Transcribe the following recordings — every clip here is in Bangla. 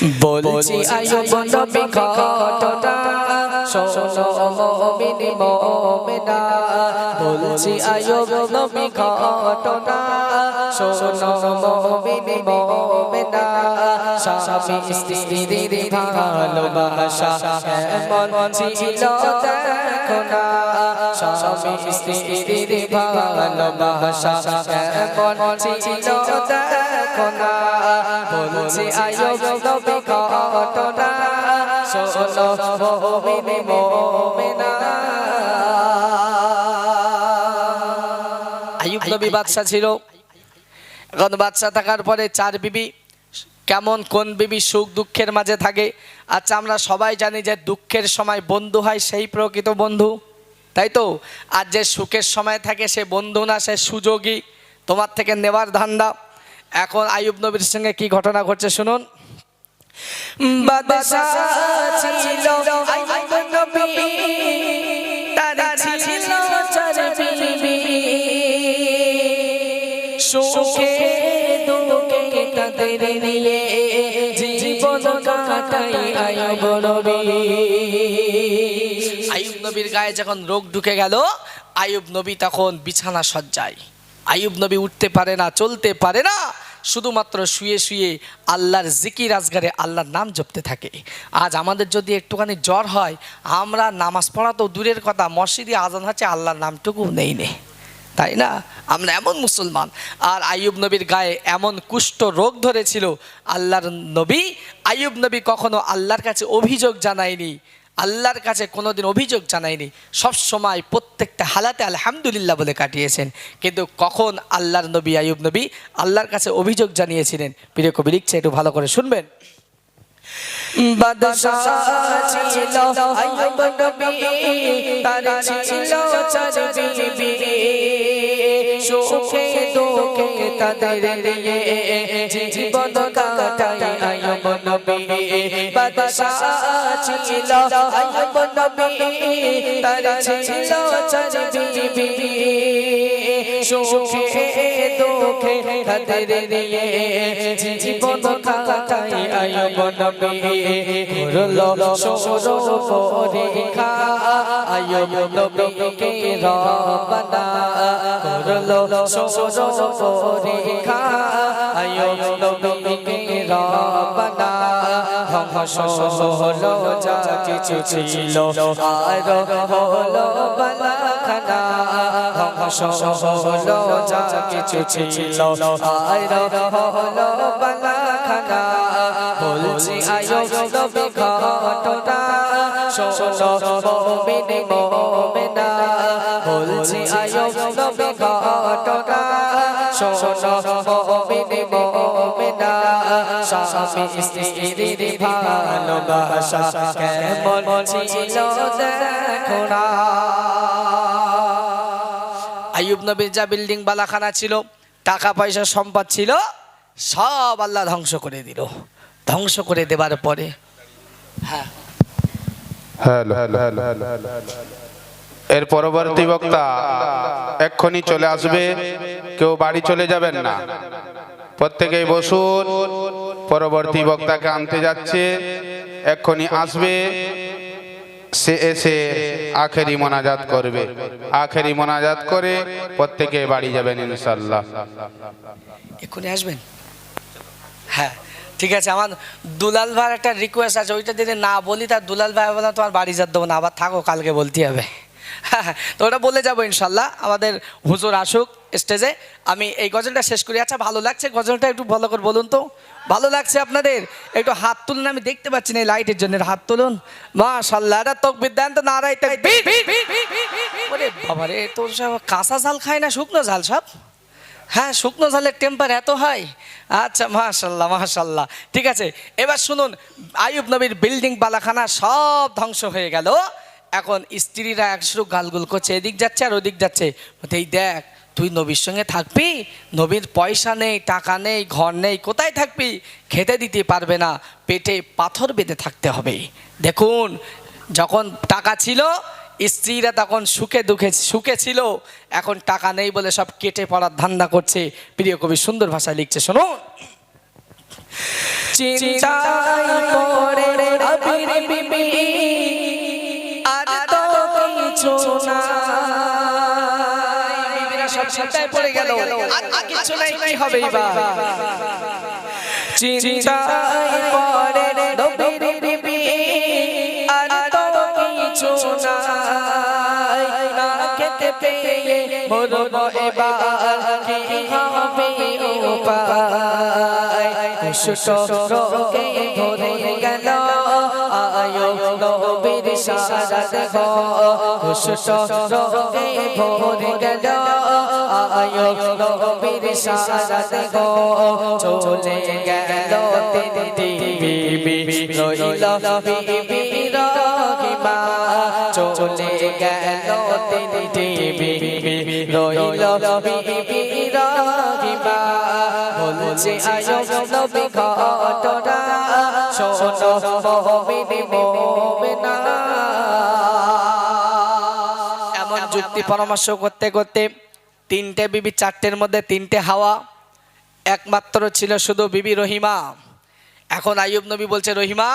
বলছি আয়ুব নবী ঘটনা শোনো মুমিন মুমিনা। বলছি আয়ুব নবী ঘটনা শোনো মুমিন মুমিনা। স্বামী স্ত্রীর ভালোবাসা এমন ছিল দেখো না স্বামী স্ত্রীর ভালোবাসা এমন ছিল দেখো না বলছি আয়ুব নবী বাদশা ছিল। এখন বাচ্চা থাকার পরে চার বিবি। কেমন, কোন বিবি সুখ দুঃখের মাঝে থাকে? আচ্ছা আমরা সবাই জানি যে দুঃখের সময় বন্ধু হয় সেই প্রকৃত বন্ধু। তাই তো? আর যে সুখের সময় থাকে সে বন্ধু না, সে সুযোগী। তোমার থেকে নেবার ধান্দা। এখন আয়ুব নবীর সঙ্গে কি ঘটনা ঘটছে শুনুন? আইয়ুব নবীর গায়ে যখন রোগ ঢুকে গেল, আইয়ুব নবী তখন বিছানা সজ্জায়। আইয়ুব নবী উঠতে পারে না, চলতে পারে না। শুধুমাত্র শুয়ে শুয়ে আল্লাহর জিকির আজগারে আল্লাহর নাম জপতে থাকে। আজ আমাদের যদি একটুখানি জ্বর হয়, আমরা নামাজ পড়া তো দূরের কথা, মসজিদে আজান হচ্ছে, আল্লাহর নামটুকু নেই নে। তাই না? আমরা এমন মুসলমান। আর আইয়ুব নবীর গায়ে এমন কুষ্ঠ রোগ ধরেছিল, আল্লাহর নবী আইয়ুব নবী কখনো আল্লাহর কাছে অভিযোগ জানায়নি। আল্লাহর কাছে কোনোদিন অভিযোগ জানায়নি সব সময় প্রত্যেকটা হালাতে আলহামদুলিল্লাহ বলে কাটিয়েছেন কিন্তু কখন আল্লাহর নবী আইয়ুব নবী আল্লাহর কাছে অভিযোগ জানিয়েছিলেন প্রিয় কবি লিখছে একটু ভালো করে শুনবেন সুখে দুঃখে তাদের নিয়ে জীবন কাটাই আইয়ুব নবী বাদশা ছিল আইয়ুব নবী, তার ছিল চার বিবি সুখে, দুঃখে তাদের নিয়ে জীবন কাটাই আইয়ুব নবী। করল সরো পরীক্ষা আইয়ুব নবীকে রবানা করল সরো পরীক্ষা আইয়ুব নবীকে রবানা ধ্বংস হলো যা কিছু ছিল আর হলো বালাখানা ধ্বংস হলো যা কিছু ছিল আর হলো বালাখানা বলছি আয়ুব নবী ঘটনা শোনো মুমিন মুমিনা বলছি আয়ুব নবী ঘটনা শোনো মুমিন। ছিল নবীর যা বিল্ডিং বালাখানা ছিল, টাকা পয়সা সম্পদ ছিল, সব আল্লাহ ধ্বংস করে দিল। ধ্বংস করে দেবার পরে। হ্যাঁ। এর পরবর্তী বক্তা এক্ষুনি চলে আসবে, কেউ বাড়ি চলে যাবেন না। প্রত্যেকেই বসুন। পরবর্তী বক্তাকে আনতে যাচ্ছে। এক্ষুনি আসবে। সে এসে আখেরি মোনাজাত করবে। আখেরি মোনাজাত করে প্রত্যেকে বাড়ি যাবেন ইনশাল্লাহ এক্ষুনি আসবেন? হ্যাঁ ঠিক আছে। আমার দুলাল ভাইয়ের একটা রিকোয়েস্ট আছে। ওইটা যদি না বলি তার দুলাল ভাই বলে তোমার বাড়ি যাতে দেবো না আবার থাকো কালকে বলতে হবে। হ্যাঁ হ্যাঁ, তো ওটা বলে যাব ইনশাল্লাহ আমাদের হুজুর আসুক। স্টেজে। আমি এই গজলটা শেষ করি। আচ্ছা ভালো লাগছে গজলটা একটু ভালো করে বলুন তো। ভালো লাগছে আপনাদের? একটু হাত তুলুন, আমি দেখতে পাচ্ছি না এই লাইটের জন্য। হাত তুলুন। মাশাল্লাহ এটা তকবির দেন তো নারাই ওরে তোর সব কাঁচা ঝাল খায় না শুকনো ঝাল সব? হ্যাঁ শুকনো ঝালের টেম্পার এত হয় আচ্ছা মাশাল্লাহ মাশাল্লাহ ঠিক আছে, এবার শুনুন। আয়ুব নবীর বিল্ডিং বালাখানা সব ধ্বংস হয়ে গেল। এখন স্ত্রীরা একশো গালগুল করছে, এদিক যাচ্ছে আর ওদিক যাচ্ছে। এই দেখ তুই নবীর সঙ্গে থাকবি নবীর পয়সা নেই টাকা নেই ঘর নেই কোথায় থাকবি? খেতে দিতে পারবে না পেটে পাথর বেঁধে থাকতে হবে। দেখুন যখন টাকা ছিল স্ত্রীরা তখন সুখে দুঃখে সুখে ছিল। এখন টাকা নেই বলে সব কেটে পড়ার ধান্দা করছে। প্রিয় কবি সুন্দর ভাষায় লিখছে শোনো চিন্তায় পড়ে চিন্তায় পড়ে গেল। আর কিছু নাই কি হবে এবার? চিন্তায় পড়ে আর তো কিছু নাই। না খেতে পেয়ে মরব এবার। কি হবে উপায়? কুষ্ট রোগে ভরে গেল। আয়ো সারাত গো কুষ্ট রোগে ভরে গেল। আয়ো নবীর সারাত গো। চলে গেল তিন বিবি রইল বিবি রহিমা। চলে গেল তিন বিবি রইল বিবি রহিমা। বলছে আয়ো নবী ঘটনা। শোনো মুমিন মুমিনা এমন পরামর্শ করতে করতে তিনটে বিবি চারটের মধ্যে তিনটে হাওয়া। একমাত্র ছিল শুধু বিবি রহিমা। এখন আইয়ুব নবী বলছে রহিমা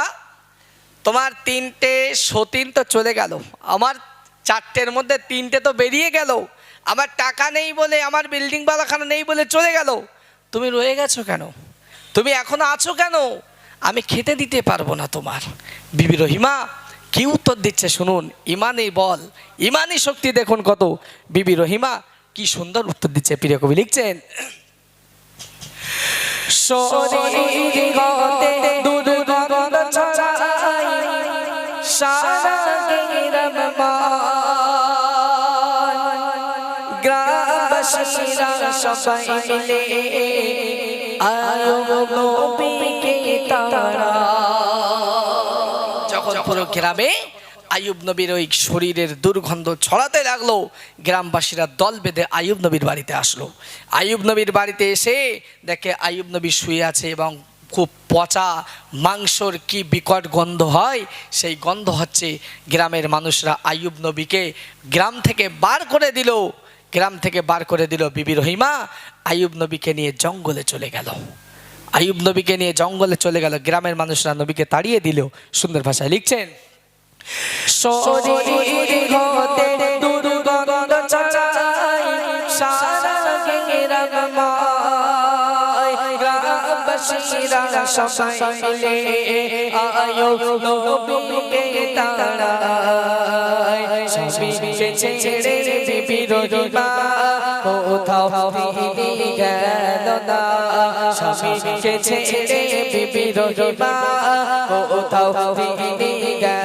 তোমার তিনটে সতীন তো চলে গেল। আমার চারটের মধ্যে তিনটে তো বেরিয়ে গেল। আমার টাকা নেই বলে আমার বিল্ডিং বালাখানা নেই বলে চলে গেল। তুমি রয়ে গেছো কেন? তুমি এখনও আছো কেন? আমি খেতে দিতে পারব না তোমার। বিবি রহিমা কি উত্তর দিচ্ছে শুনুন? ইমানই বল। ইমানই শক্তি দেখুন কত। বিবি রহিমা কি সুন্দর উত্তর দিচ্ছে, প্রিয় কবি লিখছেন। সবাই আয়ো নবীকে তারা পুরো গ্রামে আয়ুব নবীর ওই শরীরের দুর্গন্ধ ছড়াতে লাগল। গ্রামবাসীরা দল বেঁধে আয়ুব নবীর বাড়িতে আসলো। আয়ুব নবীর বাড়িতে এসে দেখে আয়ুব নবী শুয়ে আছে এবং খুব পচা মাংসর কি বিকট গন্ধ হয়, সেই গন্ধ হচ্ছে গ্রামের মানুষরা আয়ুব নবীকে গ্রাম থেকে বার করে দিল। গ্রাম থেকে বার করে দিল, বিবি রহিমা আয়ুব নবীকে নিয়ে জঙ্গলে চলে গেল। আয়ুব নবীকে নিয়ে জঙ্গলে চলে গেল। গ্রামের মানুষরা নবীকে তাড়িয়ে দিল। সুন্দর ভাষায় লিখছেন সবাই আয়ো নবীকে তাড়ায়। স্বামীকে ছেড়ে বিবি রহিমা কোথাও তিনি গেল না। স্বামীকে ছেড়ে বিবি রহিমা কোথাও তিনি গেল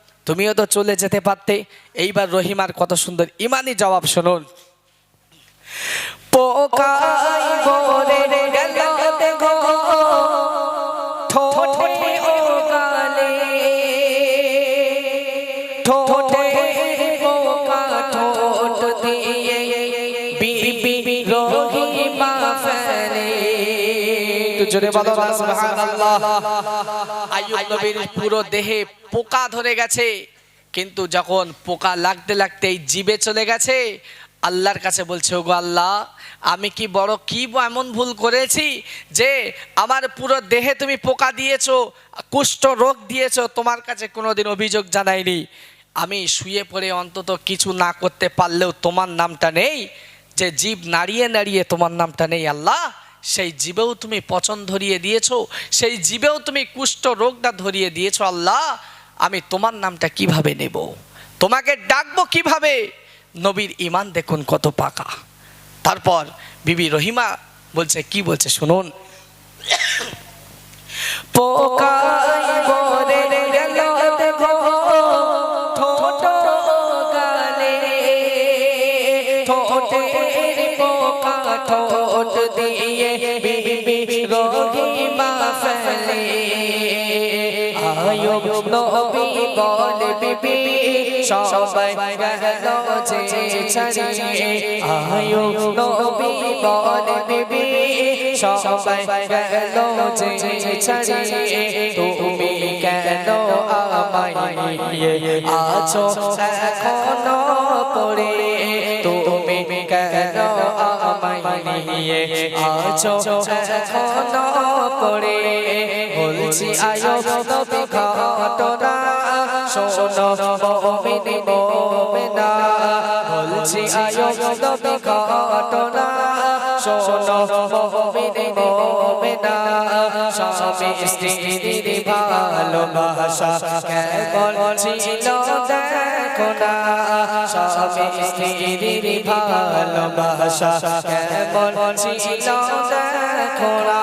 তুমিও তো চলে যেতে পারতে। এইবার রহিমার কত সুন্দর ইমানই জবাব শুনুন। জোরে বলো না সুবহানাল্লাহ। আইয়ুব নবীর পুরো দেহে পোকা ধরে গেছে কিন্তু যখন পোকা লাগতে লাগতে এই জিবে চলে গেছে আল্লাহর কাছে বলছে ওগো আল্লাহ আমি কি বড় কি এমন ভুল করেছি যে আমার পুরো দেহে তুমি পোকা দিয়েছ কুষ্ঠ রোগ দিয়েছ তোমার কাছে কোনোদিন অভিযোগ জানাইনি? আমি শুয়ে পড়ে অন্তত কিছু না করতে পারলেও তোমার নামটা নেই যে জীব নাড়িয়ে নাড়িয়ে তোমার নামটা নেই আল্লাহ। সেই জীবেও তুমি পচন ধরিয়ে দিয়েছ, সেই জীবেও তুমি কুষ্ঠ রোগটা ধরিয়ে দিয়েছ। আল্লাহ, আমি তোমার নামটা কীভাবে নেব? তোমাকে ডাকবো কীভাবে? নবীর ইমান দেখুন কত পাকা। তারপর বিবি রহিমা বলছে, কি বলছে শুনুন? পোকাই আয়ুব নবী বলে বিবি সবাই গেল যে ছাড়িয়ে আয়ুব নবী বলে বিবি সবাই গেল যে ছাড়িয়ে তুমি কেন আমায় আছো এখনও পড়ে, তুমি কেন নিয়ে আছো এখনও পড়ে। বলছি আয়ো নবী ঘটনা শোনো, মুমিনি মুমিনা। বলছি আয়ো নবী ঘটনা শোনো, মুমিনি মুমিনা। স্বামী স্ত্রীর ভালোবাসা কেমন ছিল দেখো না। স্বামী স্ত্রীর ভালোবাসা কেমন ছিল দেখো না।